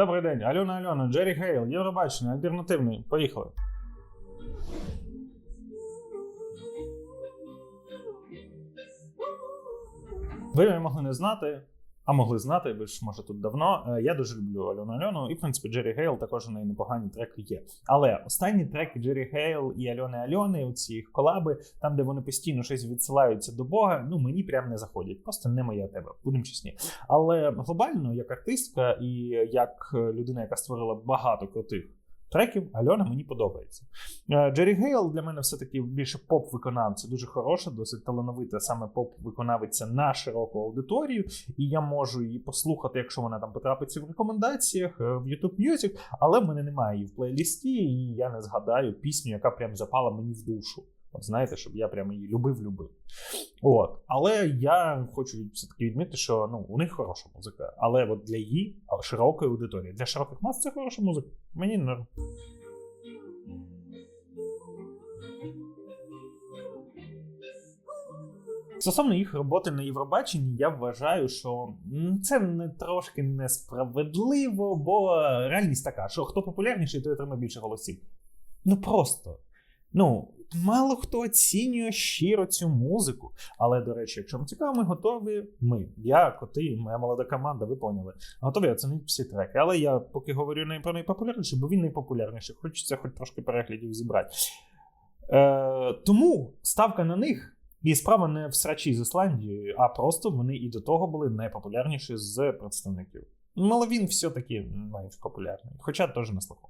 Добрий день, Альона Альона, Джері Гейл, Євробачення, альтернативний. Поїхали. Ви могли не знати, а могли знати, ви ж може тут давно. Е, Я дуже люблю Альону Альону, і в принципі Джері Гейл також у неї непогані треки є. Але останні треки Джері Гейл і Альони Альони, у їх колаби, там, де вони постійно щось відсилаються до Бога, ну мені прям не заходять. Просто не моя тема, будемо чесні. Але глобально, як артистка і як людина, яка створила багато крутих треків, Альона мені подобається. Е, Джері Гейл для мене все-таки більше поп-виконавця, дуже хороша, досить талановита саме поп-виконавиця на широку аудиторію, і я можу її послухати, якщо вона там потрапиться в рекомендаціях е, в YouTube Music, але в мене немає її в плейлісті, і я не згадаю пісню, яка прям запала мені в душу. От знаєте, щоб я прямо її любив-любив. От. Але я хочу все-таки відмітити, що ну, у них хороша музика. Але от для її широкої аудиторії, для широких мас це хороша музика. Мені норм. Стосовно їх роботи на Євробаченні, я вважаю, що це не трошки несправедливо, бо реальність така, що хто популярніший, той отримає більше голосів. Ну просто. Ну, мало хто оцінює щиро цю музику. Але, до речі, якщо вам цікаво, ми готові. Ми, я, коти, моя молода команда, ви поняли. Готові оцінити всі треки. Але я поки говорю не про найпопулярніший, бо він найпопулярніший. Хочеться хоч трошки переглядів зібрати. Е, тому ставка на них. І справа не в срачі з Ісландією, а просто вони і до того були найпопулярніші з представників. Але він все-таки найбільш популярний, хоча теж на слуху.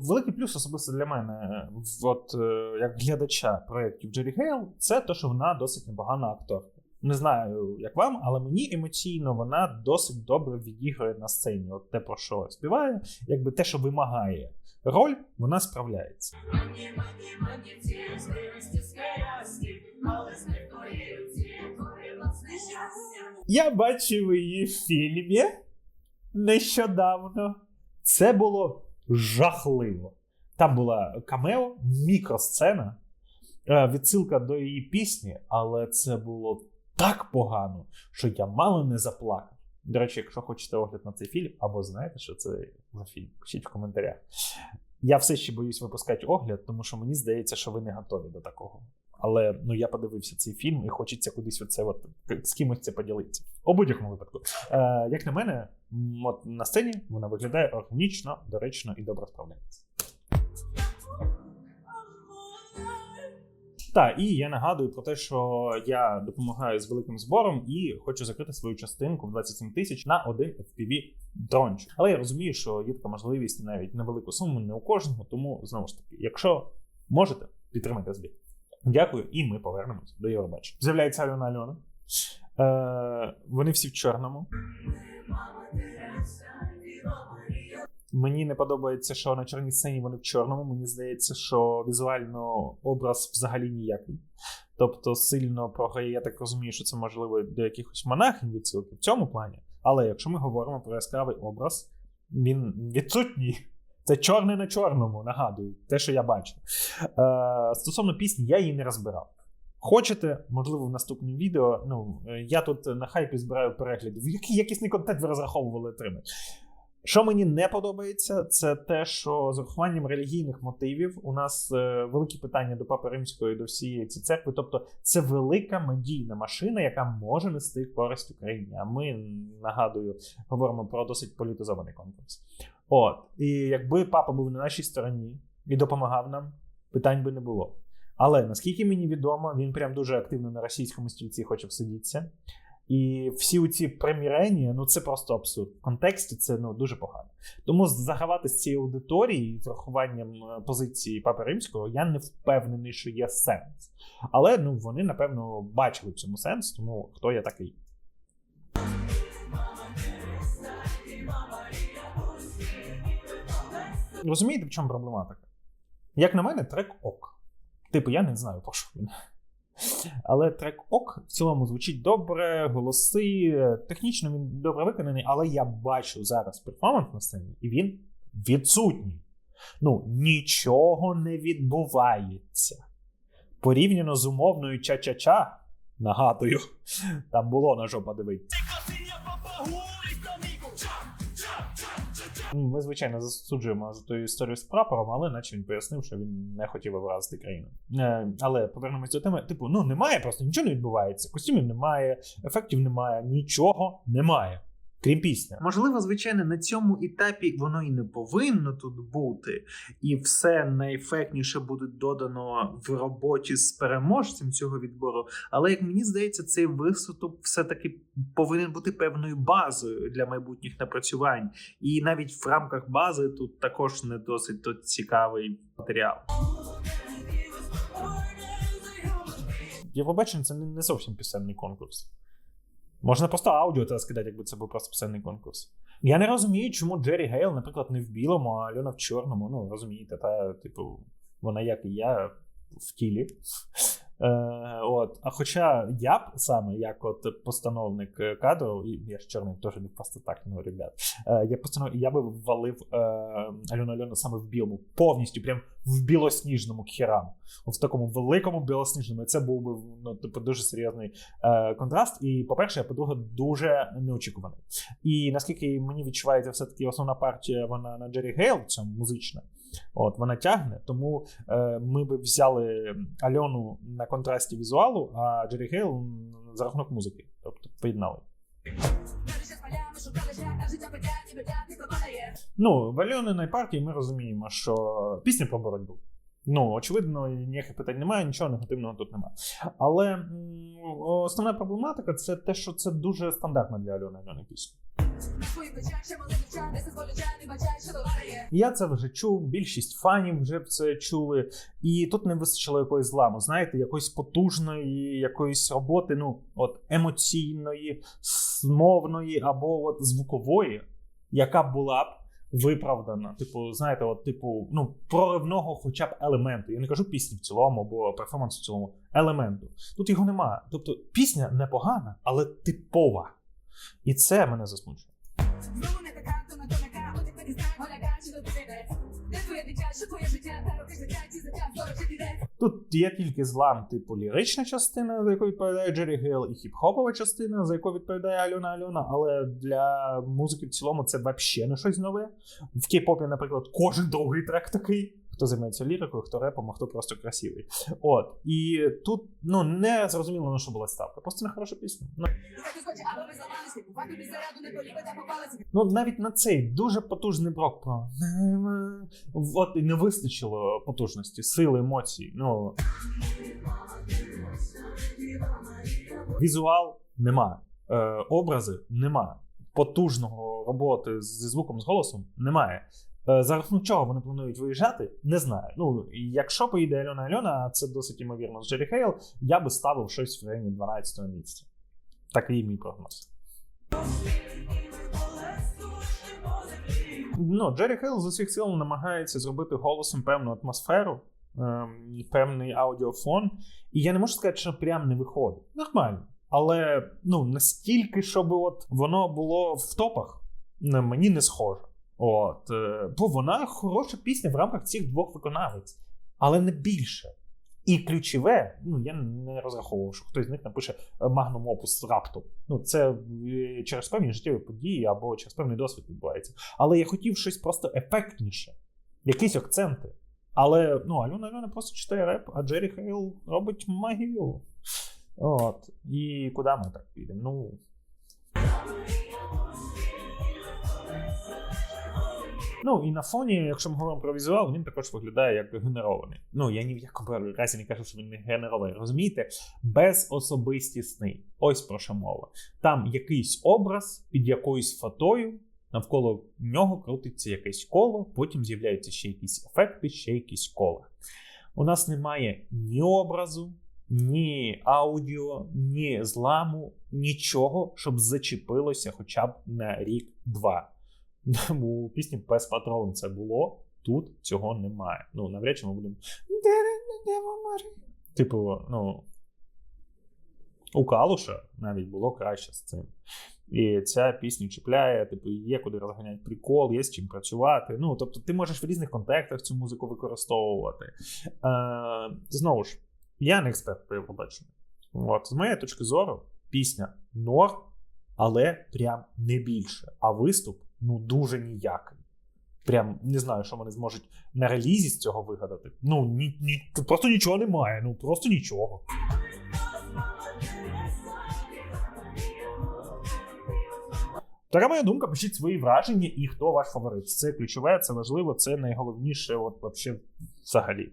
Великий плюс особисто для мене, от е, як глядача проєктів Джері Гейл, це те, що вона досить непогана акторка. Не знаю, як вам, але мені емоційно вона досить добре відіграє на сцені. От те, про що співає, якби те, що вимагає роль, вона справляється. Я бачив її в фільмі нещодавно. Це було жахливо. Там була камео, мікросцена, е, відсилка до її пісні, але це було так погано, що я мало не заплакав. До речі, якщо хочете огляд на цей фільм, або знаєте, що це за фільм, пишіть в коментарях. Я все ще боюсь випускати огляд, тому що мені здається, що ви не готові до такого. Але ну я подивився цей фільм і хочеться кудись оце от з кимось це поділитися. У будь-якому випадку. Е, як на мене, от на сцені вона виглядає органічно, доречно і добре справляється. Так, і я нагадую про те, що я допомагаю з великим збором і хочу закрити свою частинку в 27 тисяч на один FPV дрончик. Але я розумію, що є така можливість навіть невелику суму не у кожного, тому знову ж таки, якщо можете, підтримайте збір. Дякую, і ми повернемось до Євробачення. З'являється Альона Альона. Е, вони всі в чорному. Мені не подобається, що на чорній сцені вони в чорному. Мені здається, що візуально образ взагалі ніякий. Тобто сильно програє, я так розумію, що це можливо до якихось монахів відсилки в цьому плані. Але якщо ми говоримо про яскравий образ, він відсутній. Це чорне на чорному, нагадую, те, що я бачив. Е, стосовно пісні, я її не розбирав. Хочете, можливо, в наступному відео. Ну, е, я тут на хайпі збираю переглядів. Який якісний контент ви розраховували отримати? Що мені не подобається, це те, що з урахуванням релігійних мотивів у нас е, великі питання до Папи Римської, до всієї цієї церкви. Тобто, це велика медійна машина, яка може нести користь Україні. А ми нагадую, говоримо про досить політизований конкурс. От, і якби папа був на нашій стороні і допомагав нам, питань би не було. Але наскільки мені відомо, він прям дуже активно на російському стільці хоче всидітися. І всі ці примірення, ну це просто абсурд. В контексті це ну дуже погано. Тому загравати з цією аудиторією з врахуванням е, позиції Папи Римського, я не впевнений, що є сенс. Але ну вони напевно бачили в цьому сенс, тому хто я такий. Розумієте, в чому проблематика? Як на мене, трек ок. Типу, я не знаю, про що він. Але трек ок в цілому звучить добре, голоси. Технічно він добре виконаний, але я бачу зараз перформанс на сцені, і він відсутній. Ну, нічого не відбувається. Порівняно з умовною ча-ча-ча, нагадую, там було на жопа дивить. Ну, Ми, звичайно, засуджуємо за ту історію з прапором, але наче він пояснив, що він не хотів образити країну. Е, але повернемось до теми: типу, ну немає, просто нічого не відбувається. Костюмів немає, ефектів немає, нічого немає. Крім пісня. Можливо, звичайно, на цьому етапі воно і не повинно тут бути, і все найефектніше буде додано в роботі з переможцем цього відбору. Але як мені здається, цей виступ все-таки повинен бути певною базою для майбутніх напрацювань. І навіть в рамках бази тут також не досить тут цікавий матеріал. Євробачення це не зовсім пісенний конкурс. Можна просто аудіо та скидати, якби це був просто писемний конкурс. Я не розумію, чому Джері Гейл, наприклад, не в білому, а Альона в чорному. Ну, розумієте, та, типу, вона як і я в тілі. Е, от. А хоча я б саме, як от постановник кадру, і я ж чорний теж не просто так, ну, ребят. Е, я постанов... я би ввалив е, Альону Альону саме в білому, повністю, прям в білосніжному херам. В такому великому білосніжному. І це був би ну, типу, дуже серйозний е, контраст. І, по-перше, а по-друге, дуже неочікуваний. І наскільки мені відчувається, все-таки основна партія вона на Джері Гейл, цьому музична. От вона тягне, тому е, ми б взяли Альону на контрасті візуалу, а Джері Гейл за рахунок музики. Тобто поєднали. Ну, в Альониної партії ми розуміємо, що пісня про боротьбу. Ну, очевидно, ніяких питань немає, нічого негативного тут немає. Але основна проблематика це те, що це дуже стандартна для Альони Альони пісня. Я це вже чув, більшість фанів вже це чули, і тут не вистачило якоїсь зламу, знаєте, якоїсь потужної, якоїсь роботи, ну, от емоційної, смовної або от звукової, яка була б виправдана. Типу, знаєте, от, типу, ну, проривного хоча б елементу. Я не кажу пісні в цілому або перформанс в цілому елементу. Тут його немає. Тобто пісня непогана, але типова. І це мене засмучує. Знову не така, то не то Тут є тільки злам, типу лірична частина, за яку відповідає Джері Гейл, і хіп-хопова частина, за яку відповідає Альона Альона. Але для музики в цілому це взагалі не щось нове. В кей-попі, наприклад, кожен другий трек такий. Хто займається лірикою, хто репом, а хто просто красивий. От. І тут ну не зрозуміло, на що була ставка. Просто не хороша пісня. Ну. Ну, навіть на цей дуже потужний брок про от і не вистачило потужності, сили, емоцій. Ну візуал нема, е, образи нема, потужного роботи зі звуком з голосом немає. Е, За рахунок чого вони планують виїжджати, не знаю. Ну, якщо поїде Альона Альона, а це досить ймовірно з Джері Хейл, я би ставив щось в районі 12 місця. Такий мій прогноз. Ну, Джері Хейл з усіх сил намагається зробити голосом певну атмосферу, ем, певний аудіофон. І я не можу сказати, що прям не виходить. Нормально. Але ну, настільки, щоб от воно було в топах, мені не схоже. От, е, бо вона хороша пісня в рамках цих двох виконавець, але не більше. І ключове, ну я не розраховував, що хтось з них напише Magnum Opus раптом. Ну, це е, через певні життєві події або через певний досвід відбувається. Але я хотів щось просто ефектніше, якісь акценти. Але ну, Альона Альона просто читає реп, а Джері Хейл робить магію. От. І куди ми так підемо? Ну. Ну і на фоні, якщо ми говоримо про візуал, він також виглядає як генерований. Ну я ні в якому разі не кажу, що він не генерований. Розумієте, безособистісний. Ось про що мова. Там якийсь образ під якоюсь фотою, навколо нього крутиться якесь коло, потім з'являються ще якісь ефекти, ще якісь кола. У нас немає ні образу, ні аудіо, ні зламу, нічого, щоб зачепилося хоча б на рік-два. У пісні Пес Патрон це було, тут цього немає. Ну, навряд чи ми будемо. Типу, ну. У Калуша навіть було краще з цим. І ця пісня чіпляє, типу, є куди розганяти прикол, є з чим працювати. Ну, тобто, ти можеш в різних контекстах цю музику використовувати. Е, Знову ж, Я не експерт по Євробаченню. От, з моєї точки зору, пісня норм, але прям не більше. А виступ ну дуже ніякий. Прям не знаю, що вони зможуть на релізі з цього вигадати. Ну, ні, ні, просто нічого немає. Ну просто нічого. Така моя думка, пишіть свої враження і хто ваш фаворит. Це ключове, це важливо, це найголовніше, от взагалі.